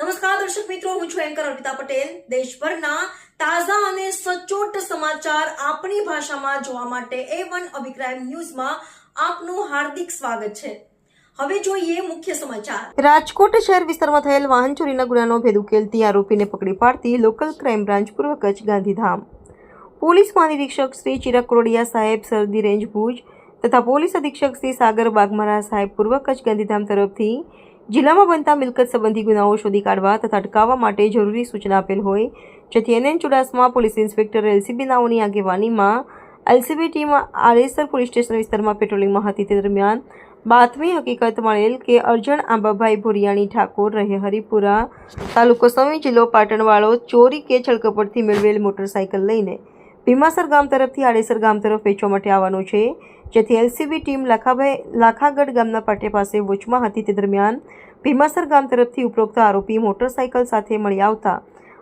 નમસ્કાર, દર્શક મિત્રો, હું છું એન્કર અર્પિતા પટેલ. દેશભરના તાજા અને સચોટ સમાચાર આપણી ભાષામાં જોવા માટે એ વન અભિક્રાઇમ ન્યૂઝમાં આપનું હાર્દિક સ્વાગત છે. હવે જોઈએ મુખ્ય સમાચાર. રાજકોટ શહેર વિસ્તારમાં થયેલ વાહન ચોરીના ગુનાનો ભેદ ઉકેલતી આરોપીને પકડી પાડતી લોકલ ક્રાઇમ બ્રાન્ચ પૂર્વ કચ્છ ગાંધીધામ. પોલીસ મહાનિરીક્ષક શ્રી ચિરાગ કોરડિયા સાહેબ સરદી રેન્જ ભુજ તથા પોલીસ અધિક્ષક શ્રી સાગર બાગમારા સાહેબ પૂર્વ કચ્છ ગાંધીધામ તરફથી જિલ્લામાં બનતા મિલકત સંબંધી ગુનાઓ શોધી કાઢવા તથા અટકાવવા માટે જરૂરી સૂચના આપેલ હોય, જેથી NN Chudasama police inspector LCB નાઓની આગેવાનીમાં એલસીબી ટીમ આરેસર પોલીસ સ્ટેશન વિસ્તારમાં પેટ્રોલિંગમાં હતી. તે દરમિયાન બાતમી હકીકત મળેલ કે અર્જણ આંબાભાઈ ભુરિયાણી ઠાકોર રહે હરિપુરા તાલુકો સમી જિલ્લો પાટણવાળો ચોરી કે છળકપટથી મેળવેલ મોટરસાયકલ લઈને ભીમાસર ગામ તરફથી આડેસર ગામ તરફ વેચવા માટે આવવાનો છે. જેથી એલસીબી ટીમ લાખાભાઈ લાખાગઢ ગામના પાટિયા પાસે વોચમાં હતી. તે દરમિયાન ભીમાસર ગામ તરફથી ઉપરોક્ત આરોપી મોટરસાયકલ સાથે મળી આવતા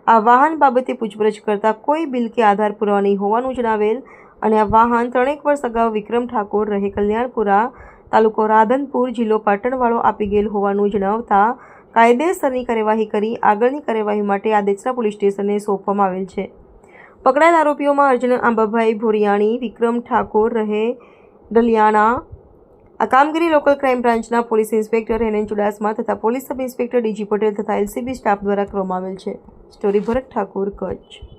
આ વાહન બાબતે પૂછપરછ કરતા કોઈ બિલ કે આધાર પુરાવા નહીં હોવાનું જણાવેલ અને આ વાહન ત્રણેક વર્ષ અગાઉ વિક્રમ ઠાકોર રહે કલ્યાણપુરા તાલુકો રાધનપુર જિલ્લો પાટણવાળો આપી ગયેલ હોવાનું જણાવતા કાયદેસરની કાર્યવાહી કરી આગળની કાર્યવાહી માટે આદેશના પોલીસ સ્ટેશને સોંપવામાં આવેલ છે. પકડાયેલ આરોપીઓમાં અર્જુન આંબાભાઈ ભોરિયાણી, વિક્રમ ઠાકોર રહે ડલિયાણા આ કામગીરી લોકલ ક્રાઇમ બ્રાન્ચના police inspector N N Chudasama તથા police sub inspector DG Patel તથા એલસીબી સ્ટાફ દ્વારા કરવામાં આવેલ છે. સ્ટોરી ભરત ઠાકોર, કચ્છ.